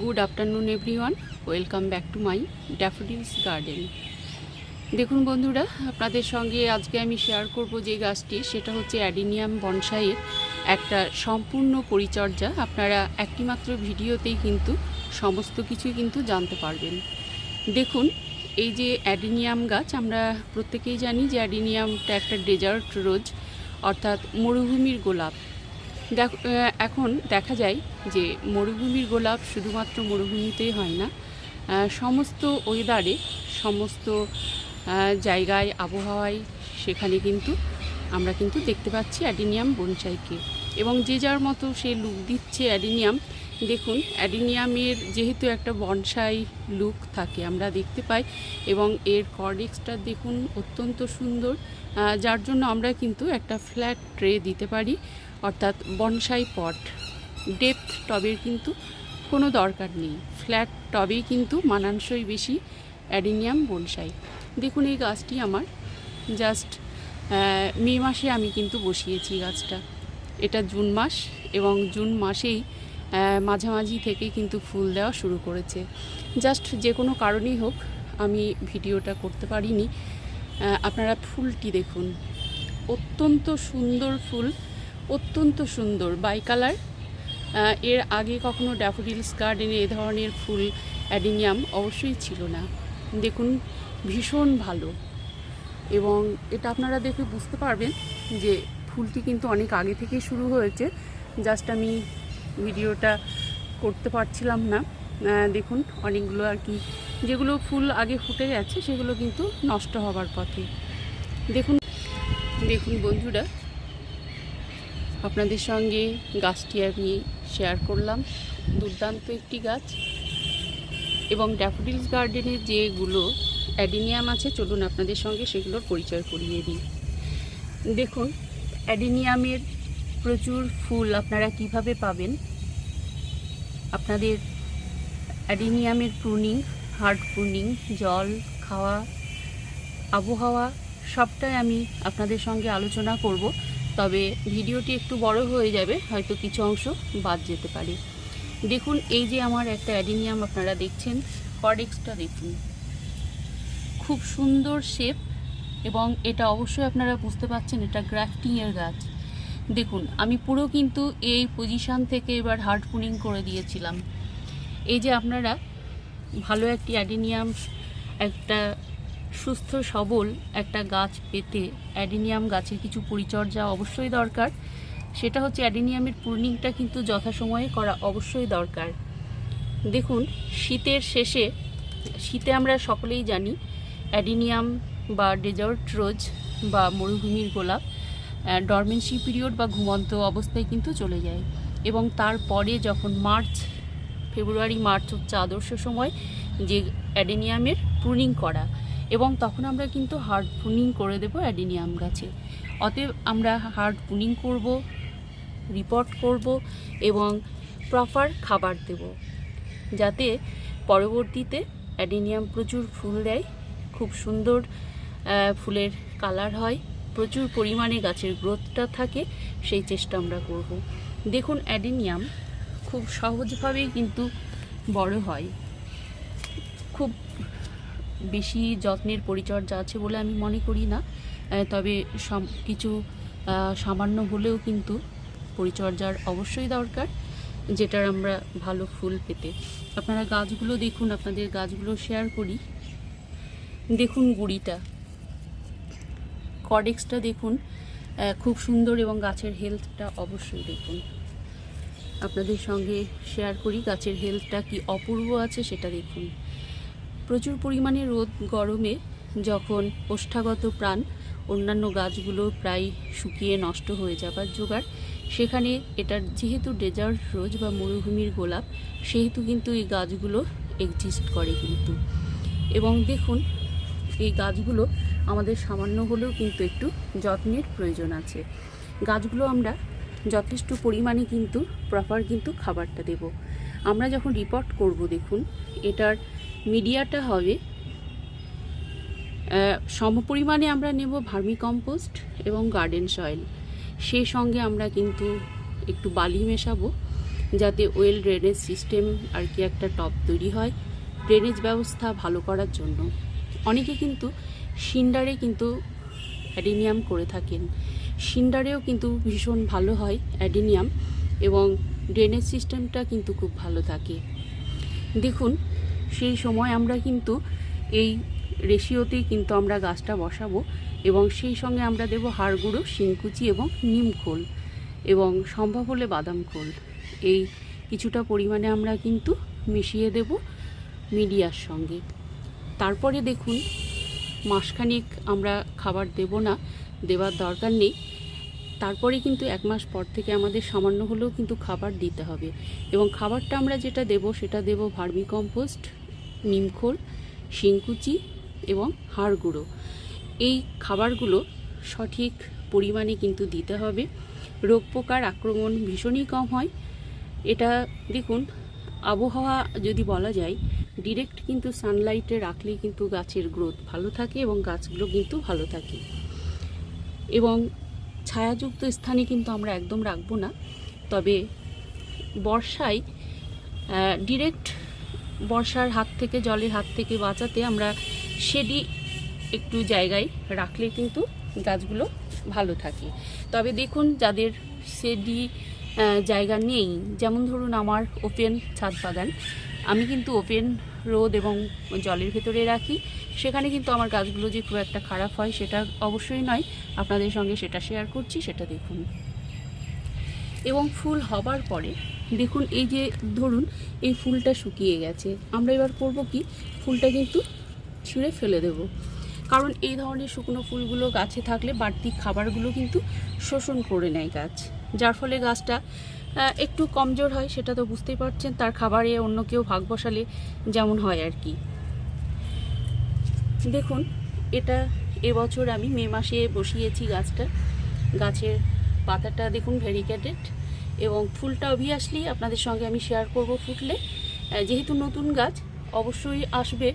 Good afternoon everyone welcome back to my daffodils garden দেখুন বন্ধুরা, আপনাদের সঙ্গে আজকে আমি শেয়ার করব যে গাছটি, সেটা হচ্ছে অ্যাডিনিয়াম বনসাইয়ের একটা সম্পূর্ণ পরিচর্যা। আপনারা একটিমাত্র ভিডিওতেই কিন্তু সমস্ত কিছুই কিন্তু জানতে পারবেন। দেখুন, এই যে অ্যাডিনিয়াম গাছ, আমরা প্রত্যেকেই জানি যে অ্যাডিনিয়ামটা একটা ডেজার্ট রোজ, অর্থাৎ মরুভূমির গোলাপ। এখন দেখা যায় যে মরুভূমির গোলাপ শুধুমাত্র মরুভূমিতেই হয় না সমস্ত ওয়েদারে, সমস্ত জায়গায় আবহাওয়ায় সেখানে কিন্তু আমরা কিন্তু দেখতে পাচ্ছি অ্যাডিনিয়াম বনসাইকে। এবং যে যার মতো সে লুক দিচ্ছে অ্যাডিনিয়াম, দেখুন অ্যাডিনিয়ামের যেহেতু একটা বনসাই লুক থাকে, আমরা দেখতে পাই এবং এর কর্ডেক্সটা দেখুন অত্যন্ত সুন্দর যার জন্য আমরা কিন্তু একটা ফ্ল্যাট ট্রে দিতে পারি। অর্থাৎ বনসাই পট। ডেপথ টবের কিন্তু কোনো দরকার নেই। ফ্ল্যাট টবেই কিন্তু মানানসই বেশি অ্যাডিনিয়াম বনসাই। দেখুন এই গাছটি আমার। জাস্ট মে মাসে আমি কিন্তু বসিয়েছি গাছটা। এটা জুন মাস এবং জুন মাসেই মাঝামাঝি থেকে কিন্তু ফুল দেওয়া শুরু করেছে। জাস্ট যে কোনো কারণেই হোক, আমি ভিডিওটা করতে পারিনি। আপনারা ফুলটি দেখুন। অত্যন্ত সুন্দর ফুল। অত্যন্ত সুন্দর বাই কালারের আগে কখনো ড্যাফোডিলস গার্ডেনে এ ধরনের ফুল, অ্যাডিনিয়াম অবশ্যই ছিল না। দেখুন, ভীষণ ভালো। এবং এটা আপনারা দেখে বুঝতে পারবেন যে ফুলটি কিন্তু অনেক আগে থেকেই শুরু হয়েছে। জাস্ট আমি ভিডিওটা করতে পারছিলাম না। দেখুন, অনেকগুলো আর কি। যেগুলো ফুল আগে ফুটে গেছে, সেগুলো কিন্তু নষ্ট হবার পথে। দেখুন দেখুন বন্ধুরা আপনাদের সঙ্গে গাছটি আমি শেয়ার করলাম। দুর্দান্ত একটি গাছ। এবং ড্যাফোডিলস গার্ডেনের যেগুলো অ্যাডিনিয়াম আছে, চলুন আপনাদের সঙ্গে সেগুলোর পরিচয় করিয়ে দিই। দেখুন অ্যাডিনিয়ামের প্রচুর ফুল আপনারা কীভাবে পাবেন? আপনাদের অ্যাডিনিয়ামের প্রুনিং হার্ড প্রুনিং জল, খাওয়া, আবহাওয়া, সবটাই আমি আপনাদের সঙ্গে আলোচনা করব। তবে ভিডিওটি একটু বড় হয়ে যাবে, হয়তো কিছু অংশ বাদ যেতে পারে। দেখুন, এই যে আমার একটা অ্যাডিনিয়াম আপনারা দেখছেন কর্ডেক্সটা দেখুন। খুব সুন্দর শেপ এবং এটা অবশ্যই আপনারা বুঝতে পারছেন, এটা গ্রাফটিংয়ের গাছ। দেখুন, আমি পুরো কিন্তু এই পজিশান থেকে এবার হার্ড পুনিং করে দিয়েছিলাম। এই যে আপনারা, ভালো একটি অ্যাডিনিয়াম, একটা সুস্থ, সবল একটা গাছ পেতে অ্যাডিনিয়াম গাছের কিছু পরিচর্যা অবশ্যই দরকার। সেটা হচ্ছে অ্যাডিনিয়ামের পূর্ণিংটা কিন্তু যথাসময়ে করা অবশ্যই দরকার। দেখুন, শীতের শেষে, শীতে আমরা সকলেই জানি, অ্যাডিনিয়াম বা ডেজার্ট রোজ বা মরুভূমির গোলাপ ডরমেন্সি পিরিয়ড বা ঘুমন্ত অবস্থায় কিন্তু চলে যায়। এবং তারপরে যখন মার্চ, ফেব্রুয়ারি, মার্চ হচ্ছে আদর্শ সময় যে অ্যাডেনিয়ামের প্রুনিং করা। এবং তখন আমরা কিন্তু হার্ড প্রুনিং করে দেবো অ্যাডেনিয়াম গাছে। অতএব আমরা হার্ড প্রুনিং করব রিপোর্ট করব এবং প্রপার খাবার দেব। যাতে পরবর্তীতে অ্যাডেনিয়াম প্রচুর ফুল দেয়, খুব সুন্দর ফুলের কালার হয়, প্রচুর পরিমাণে গাছের গ্রোথটা থাকে, সেই চেষ্টা আমরা করব। দেখুন অ্যাডেনিয়াম খুব সহজভাবেই কিন্তু বড় হয়। খুব বেশি যত্নের পরিচর্যা আছে বলে আমি মনে করি না। তবে সম, কিছু সামান্য হলেও কিন্তু পরিচর্যার অবশ্যই দরকার, যেটার আমরা ভালো ফুল পেতে। আপনারা গাছগুলো দেখুন, আপনাদের গাছগুলো শেয়ার করি। দেখুন গুড়িটা। কডেক্সটা দেখুন খুব সুন্দর এবং গাছের হেলথটা অবশ্যই দেখুন। আপনাদের সঙ্গে শেয়ার করি, গাছের হেলথটা কি অপূর্ব আছে সেটা দেখুন। প্রচুর পরিমাণে রোদ গরমে যখন ওষ্ঠাগত প্রাণ অন্যান্য গাছগুলো প্রায় শুকিয়ে নষ্ট হয়ে যাবার জোগাড়, সেখানে এটার যেহেতু ডেজার্ট রোজ বা মরুভূমির গোলাপ, সেহেতু কিন্তু এই গাছগুলো এক্সিস্ট করে কিন্তু। এবং দেখুন, এই গাছগুলো আমাদের সামান্য হলেও কিন্তু একটু যত্নের প্রয়োজন আছে। গাছগুলো আমরা যথেষ্ট পরিমাণে কিন্তু প্রপার কিন্তু খাবারটা দেব। আমরা যখন রিপোর্ট করব দেখুন, এটার মিডিয়াটা হবে। সমপরিমাণে আমরা নেব ভার্মি কম্পোস্ট এবং গার্ডেন সয়েল। সেই সঙ্গে আমরা কিন্তু একটু বালি মেশাবো, যাতে ওয়েল ড্রেনেজ সিস্টেম আর কি একটা টপ তৈরি হয় ড্রেনেজ ব্যবস্থা ভালো করার জন্য। অনেকে কিন্তু সিন্ডারে কিন্তু অ্যাডিনিয়াম করে থাকেন। সিন্ডারেও কিন্তু ভীষণ ভালো হয় অ্যাডিনিয়াম এবং ড্রেনেজ সিস্টেমটা কিন্তু খুব ভালো থাকে। দেখুন সেই সময় আমরা কিন্তু এই রেশিওতেই কিন্তু আমরা গাছটা বসাবো এবং সেই সঙ্গে আমরা দেবো হাড় গুঁড়ো শিংকুচি এবং নিম খোল এবং সম্ভব হলে বাদাম খোল। এই কিছুটা পরিমাণে আমরা কিন্তু মিশিয়ে দেব মিডিয়ার সঙ্গে। তারপরে দেখুন, মাসখানেক আমরা খাবার দেব না দেওয়ার দরকার নেই। তারপরে কিন্তু এক মাস পর থেকে আমাদের সামান্য হলেও কিন্তু খাবার দিতে হবে এবং খাবারটা আমরা যেটা দেব সেটা দেব ভার্মি নিমখোল শিংকুচি এবং হাড় গুঁড়ো এই খাবারগুলো সঠিক পরিমাণে কিন্তু দিতে হবে। রোগ পোকার আক্রমণ ভীষণই কম হয়। এটা দেখুন, আবহাওয়া যদি বলা যায় ডিরেক্ট কিন্তু সানলাইটে রাখলেই কিন্তু গাছের গ্রোথ ভালো থাকে এবং গাছগুলো কিন্তু ভালো থাকে। এবং ছায়াযুক্ত স্থানে কিন্তু আমরা একদম রাখব না। তবে বর্ষায় ডিরেক্ট বর্ষার হাত থেকে, জলের হাত থেকে বাঁচাতে আমরা শেডি একটু জায়গায় রাখলে কিন্তু গাছগুলো ভালো থাকে। তবে দেখুন, যাদের শেডি জায়গা নেই, যেমন ধরুন আমার ওপেন ছাদ বাগান, আমি কিন্তু ওপেন রোদ এবং জলের ভেতরে রাখি। সেখানে কিন্তু আমার গাছগুলো যে খুব একটা খারাপ হয় সেটা অবশ্যই নয়, আপনাদের সঙ্গে সেটা শেয়ার করছি, সেটা দেখুন। এবং ফুল হবার পরে দেখুন, এই যে ধরুন, এই ফুলটা শুকিয়ে গেছে। আমরা এবার করব কি? ফুলটা কিন্তু ছিঁড়ে ফেলে দেব। কারণ এই ধরনের শুকনো ফুলগুলো গাছে থাকলে বাড়তি খাবারগুলো কিন্তু শোষণ করে নেয় গাছ। যার ফলে গাছটা একটু কমজোর হয়, সেটা তো বুঝতেই পারছেন। তার খাবারে অন্য কেউ ভাগ বসালে যেমন হয় আর কি। দেখুন, এটা এবছর আমি মে মাসে বসিয়েছি গাছটা। গাছের পাতাটা দেখুন ভেরিকেটেড এবং ফুলটা অভিয়াসলি আপনাদের সঙ্গে আমি শেয়ার করব ফুটলে। যেহেতু নতুন গাছ, অবশ্যই আসবে,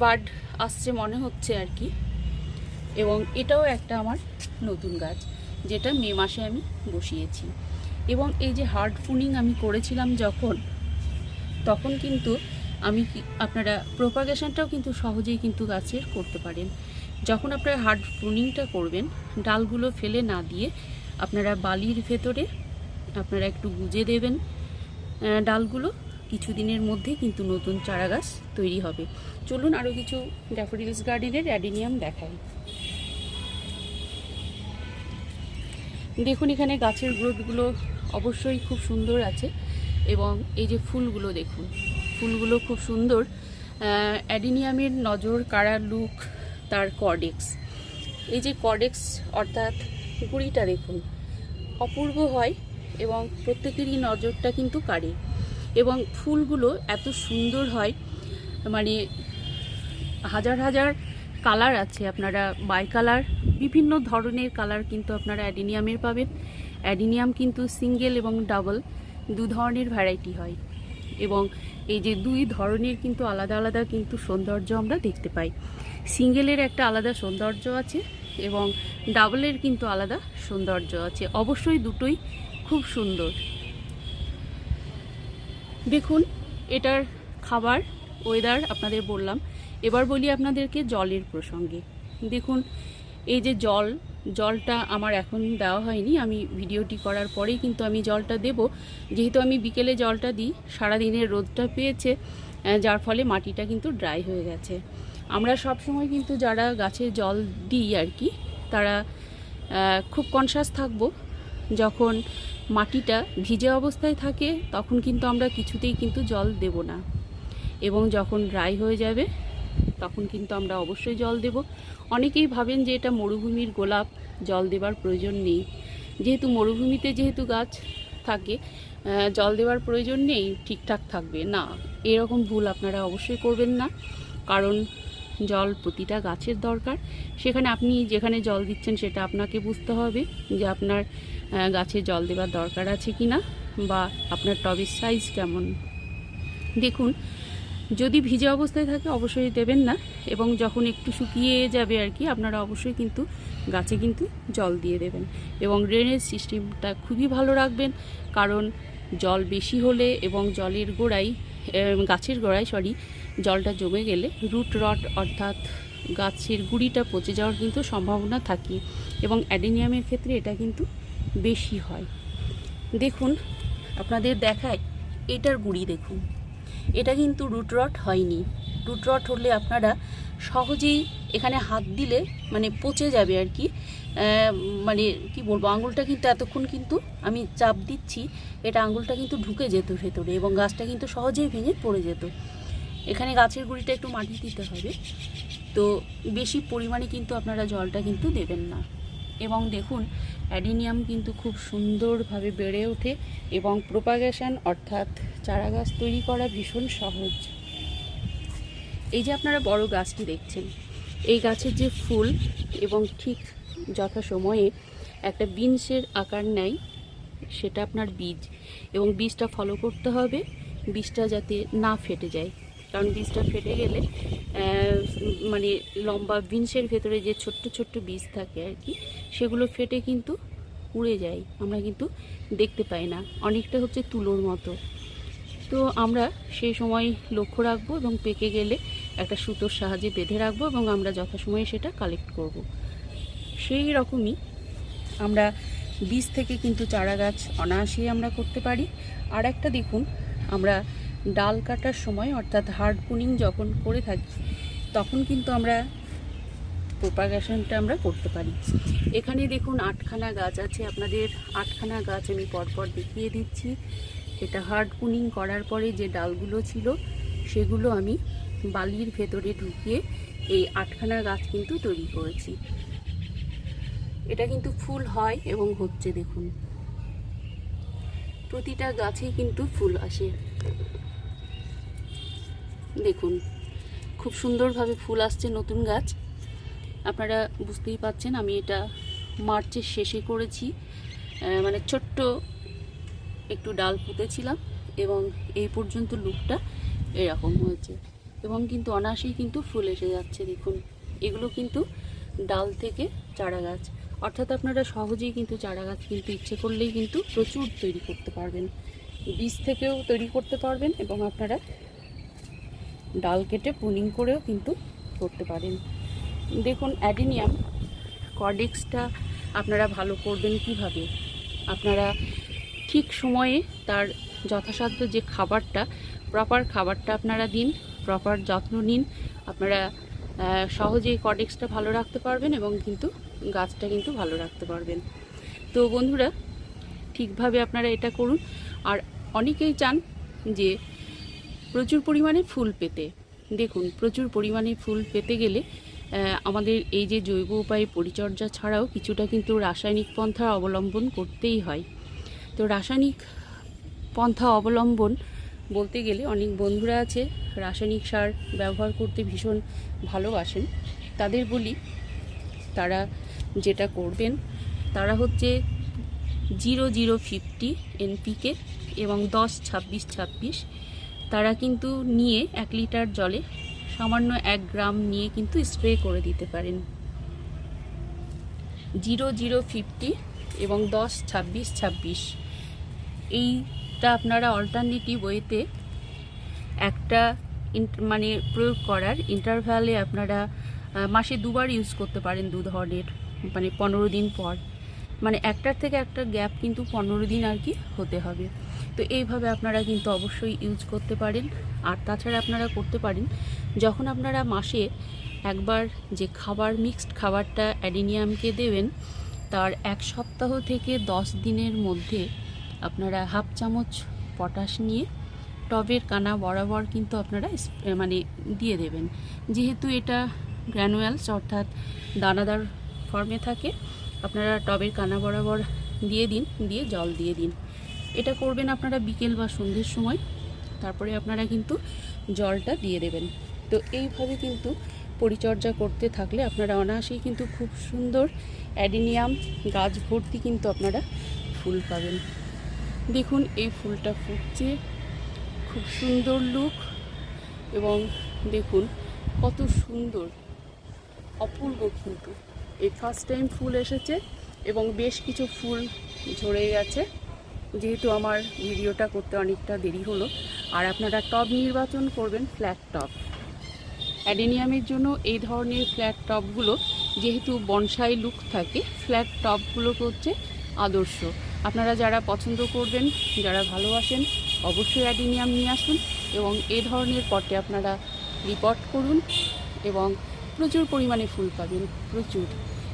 বার্ড আসছে মনে হচ্ছে আর কি। এবং এটাও একটা আমার নতুন গাছ, যেটা মে মাসে আমি বসিয়েছি। এবং এই যে হার্ড ফুনিং আমি করেছিলাম যখন, তখন কিন্তু আমি আপনারা প্রোপাগেশনটাও কিন্তু সহজেই কিন্তু গাছের করতে পারেন। যখন আপনারা হার্ড প্রুনিংটা করবেন, ডালগুলো ফেলে না দিয়ে আপনারা বালির ভেতরে আপনারা একটু গুজে দেবেন ডালগুলো। কিছুদিনের মধ্যে কিন্তু নতুন চারা গাছ তৈরি হবে। চলুন আরও কিছু ড্যাফোডিলস গার্ডেনের অ্যাডিনিয়াম দেখাই। দেখুন, এখানে গাছের গ্রোথগুলো অবশ্যই খুব সুন্দর আছে এবং এই যে ফুলগুলো দেখুন, ফুলগুলো খুব সুন্দর। অ্যাডিনিয়ামের নজর কারা লুক, তার কর্ডেক্স এই যে কর্ডেক্স অর্থাৎ গুঁড়িটা দেখুন, অপূর্ব হয়। এবং প্রত্যেকেরই নজরটা কিন্তু কাড়ে এবং ফুলগুলো এত সুন্দর হয় মানে হাজার হাজার কালার আছে আপনারা বাই কালার, বিভিন্ন ধরনের কালার কিন্তু আপনারা অ্যাডিনিয়ামের পাবেন। অ্যাডিনিয়াম কিন্তু সিঙ্গেল এবং ডাবল, দু ধরনের ভ্যারাইটি হয়। এবং এই যে দুই ধরনের কিন্তু আলাদা আলাদা কিন্তু সৌন্দর্য আমরা দেখতে পাই। সিঙ্গেলের একটা আলাদা সৌন্দর্য আছে এবং ডাবলের কিন্তু আলাদা সৌন্দর্য আছে। অবশ্যই দুটোই খুব সুন্দর। দেখুন, এটার খাবার ওয়েদার আপনাদের বললাম। এবার বলি আপনাদেরকে জলের প্রসঙ্গে। দেখুন, এই যে জল, জলটা আমার এখন দেওয়া হয়নি। আমি ভিডিওটি করার পরেই কিন্তু আমি জলটা দেব। যেহেতু আমি বিকেলে জলটা দিই, সারাদিনের রোদটা পেয়েছে যার ফলে মাটিটা কিন্তু ড্রাই হয়ে গেছে। আমরা সব সময় কিন্তু যারা গাছে জল দিই আর কি, তারা খুব কনসাস থাকব। যখন মাটিটা ভিজে অবস্থায় থাকে, তখন কিন্তু আমরা কিছুতেই কিন্তু জল দেব না। এবং যখন ড্রাই হয়ে যাবে, তখন কিন্তু আমরা অবশ্যই জল দেব। অনেকেই ভাবেন যে এটা মরুভূমির গোলাপ, জল দেবার প্রয়োজন নেই। যেহেতু মরুভূমিতে যেহেতু গাছ থাকে জল দেওয়ার প্রয়োজন নেই, ঠিকঠাক থাকবে না। এরকম ভুল আপনারা অবশ্যই করবেন না, কারণ জল প্রতিটা গাছের দরকার। সেখানে আপনি যেখানে জল দিচ্ছেন, সেটা আপনাকে বুঝতে হবে যে আপনার গাছে জল দেওয়ার দরকার আছে কি না? বা আপনার টবের সাইজ কেমন? দেখুন, যদি ভিজে অবস্থায় থাকে অবশ্যই দেবেন না এবং যখন একটু শুকিয়ে যাবে আর কি, আপনারা অবশ্যই কিন্তু গাছে কিন্তু জল দিয়ে দেবেন এবং ড্রেনেজ সিস্টেমটা খুবই ভালো রাখবেন। কারণ জল বেশি হলে এবং জলের গোড়ায় গাছের গোড়ায় সরি জলটা জমে গেলে রুট রট অর্থাৎ গাছের গুঁড়িটা পচে যাওয়ার কিন্তু সম্ভাবনা থাকে এবং অ্যাডেনিয়ামের ক্ষেত্রে এটা কিন্তু বেশি হয়। দেখুন, আপনাদের দেখায় এটার গুঁড়ি দেখুন। এটা কিন্তু রুট রট হয়নি। রুট রট হলে আপনারা সহজেই এখানে হাত দিলে মানে পচে যাবে আর কি। মানে কি বলব, আঙুলটা কিন্তু এতক্ষণ কিন্তু আমি চাপ দিচ্ছি, এটা আঙুলটা কিন্তু ঢুকে যেত ভেতরে এবং গাছটা কিন্তু সহজেই ভেঙে পড়ে যেত। এখানে গাছের গুঁড়িটা একটু মাটি দিতে হবে। তো বেশি পরিমাণে কিন্তু আপনারা জলটা কিন্তু দেবেন না। এবং দেখুন অ্যাডিনিয়াম কিন্তু খুব সুন্দরভাবে বেড়ে ওঠে এবং প্রোপাগেশন অর্থাৎ চারা গাছ তৈরি করা ভীষণ সহজ। এই যে আপনারা বড় গাছটি দেখছেন, এই গাছের যে ফুল এবং ঠিক যথাসময়ে একটা বিনসের আকার নেয়, সেটা আপনার বীজ। এবং বীজটা ফলো করতে হবে, বীজটা যাতে না ফেটে যায়। কারণ বীজটা ফেটে গেলে মানে লম্বা বিনসের ভেতরে যে ছোট্ট ছোট্ট বীজ থাকে আর কি সেগুলো ফেটে কিন্তু উড়ে যায়। আমরা কিন্তু দেখতে পাই না। অনেকটা হচ্ছে তুলোর মতো। তো আমরা সেই সময় লক্ষ্য রাখব এবং পেকে গেলে একটা সুতোর সাহায্যে বেঁধে রাখব এবং আমরা যথাসময়ে সেটা কালেক্ট করব। সেই রকমই আমরা বীজ থেকে কিন্তু চারা গাছ অনায়াসেই আমরা করতে পারি। আর একটা দেখুন, আমরা ডাল কাটার সময় অর্থাৎ হার্ড পুনিং যখন করে থাকি, তখন কিন্তু আমরা প্রোপাগেশনটা আমরা করতে পারি। এখানে দেখুন আটখানা গাছ আছে, আপনাদের আটখানা গাছ আমি পরপর দেখিয়ে দিচ্ছি। এটা হার্ড পুনিং করার পরে যে ডালগুলো ছিল, সেগুলো আমি বালির ভেতরে ঢুকিয়ে এই আটখানা গাছ কিন্তু তৈরি করেছি। এটা কিন্তু ফুল হয় এবং হচ্ছে দেখুন। প্রতিটা গাছেই কিন্তু ফুল আসে। দেখুন, খুব সুন্দরভাবে ফুল আসছে নতুন গাছ। আপনারা বুঝতেই পাচ্ছেন, আমি এটা মার্চের শেষে করেছি। মানে ছোট্ট একটু ডাল পুঁতেছিলাম এবং এই পর্যন্ত লুকটা এরকম হয়েছে। এবং কিন্তু অনায়াসেই কিন্তু ফুল এসে যাচ্ছে, দেখুন। এগুলো কিন্তু ডাল থেকে চারা গাছ অর্থাৎ আপনারা সহজেই কিন্তু চারা গাছ কিন্তু ইচ্ছে করলেই কিন্তু প্রচুর তৈরি করতে পারবেন। বীজ থেকেও তৈরি করতে পারবেন এবং আপনারা ডাল কেটে পুনিং করেও কিন্তু করতে পারেন। দেখুন, অ্যাডিনিয়াম কর্ডেক্সটা আপনারা ভালো করবেন কীভাবে? আপনারা ঠিক সময়ে তার যথাসাধ্য যে খাবারটা প্রপার খাবারটা আপনারা দিন প্রপার যত্ন নিন, আপনারা সহজেই কর্ডেক্সটা ভালো রাখতে পারবেন এবং কিন্তু গাছটা কিন্তু ভালো রাখতে পারবেন। তো বন্ধুরা, ঠিকভাবে আপনারা এটা করুন। আর অনেকেই চান যে প্রচুর পরিমাণে ফুল পেতে। দেখুন, প্রচুর পরিমাণে ফুল পেতে গেলে আমাদের এই যে জৈব উপায়ে পরিচর্যা ছাড়াও কিছুটা কিন্তু রাসায়নিক পন্থা অবলম্বন করতেই হয়। তো রাসায়নিক পন্থা অবলম্বন বলতে গেলে অনেক বন্ধুরা আছে, রাসায়নিক সার ব্যবহার করতে ভীষণ ভালোবাসেন। তাদের বলি তারা যেটা করবেন, তারা হচ্ছে জিরো জিরো ফিফটি এনপিকে এবং দশ ছাব্বিশ ছাব্বিশ, তারা কিন্তু নিয়ে এক লিটার জলে সামান্য এক গ্রাম নিয়ে কিন্তু স্প্রে করে দিতে পারেন। জিরো জিরো ফিফটি এবং দশ ছাব্বিশ ছাব্বিশ। এইটা আপনারা অল্টারনেটিভ ওয়েতে একটা মানে প্রয়োগ করার ইন্টারভ্যালে আপনারা মাসে দুবার ইউজ করতে পারেন দু ধরনের মানে পনেরো দিন পর। মানে একটার থেকে একটা গ্যাপ কিন্তু পনেরো দিন আর কি হতে হবে। তো এইভাবে আপনারা কিন্তু অবশ্যই ইউজ করতে পারেন। আর তাছাড়া আপনারা করতে পারেন যখন আপনারা মাসে একবার যে খাবার, মিক্সড খাবারটা অ্যাডিনিয়ামকে দেবেন, তার এক সপ্তাহ থেকে দশ দিনের মধ্যে আপনারা হাফ চামচ পটাশ নিয়ে টবের কানা বরাবর কিন্তু আপনারা মানে দিয়ে দেবেন। যেহেতু এটা গ্র্যানুয়ালস অর্থাৎ দানাদার ফর্মে থাকে, আপনারা টবের কানা বরাবর দিয়ে দিন, দিয়ে জল দিয়ে দিন। এটা করবেন আপনারা বিকেল বা সন্ধ্যের সময়, তারপরে আপনারা কিন্তু জলটা দিয়ে দেবেন। তো এইভাবে কিন্তু পরিচর্যা করতে থাকলে আপনারা অনায়াসেই কিন্তু খুব সুন্দর অ্যাডিনিয়াম গাছ ভর্তি কিন্তু আপনারা ফুল পাবেন। দেখুন, এই ফুলটা ফুটছে। খুব সুন্দর লুক এবং দেখুন, কত সুন্দর, অপূর্ব কিন্তু। এই ফার্স্ট টাইম ফুল এসেছে এবং বেশ কিছু ফুল ঝরে গেছে। যেহেতু আমার ভিডিওটা করতে অনেকটা দেরি হলো, আর আপনারা টব নির্বাচন করবেন ফ্ল্যাট টব অ্যাডেনিয়ামের জন্য এই ধরনের ফ্ল্যাট টবগুলো যেহেতু বনসাই লুক থাকে, ফ্ল্যাট টবগুলো হচ্ছে আদর্শ। আপনারা যারা পছন্দ করবেন, যারা ভালোবাসেন, অবশ্যই অ্যাডেনিয়াম নিয়ে আসুন এবং এই ধরনের পটে আপনারা রিপোর্ট করুন এবং প্রচুর পরিমাণে ফুল পাবেন, প্রচুর।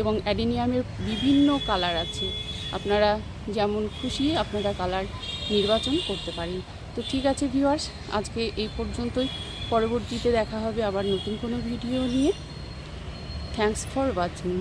এবং অ্যাডেনিয়ামের বিভিন্ন কালার আছে। আপনারা যেমন খুশি আপনারা কালার নির্বাচন করতে পারেন। তো ঠিক আছে ভিউয়ার্স আজকে এই পর্যন্তই। পরবর্তীতে দেখা হবে আবার নতুন কোনো ভিডিও নিয়ে। Thanks for watching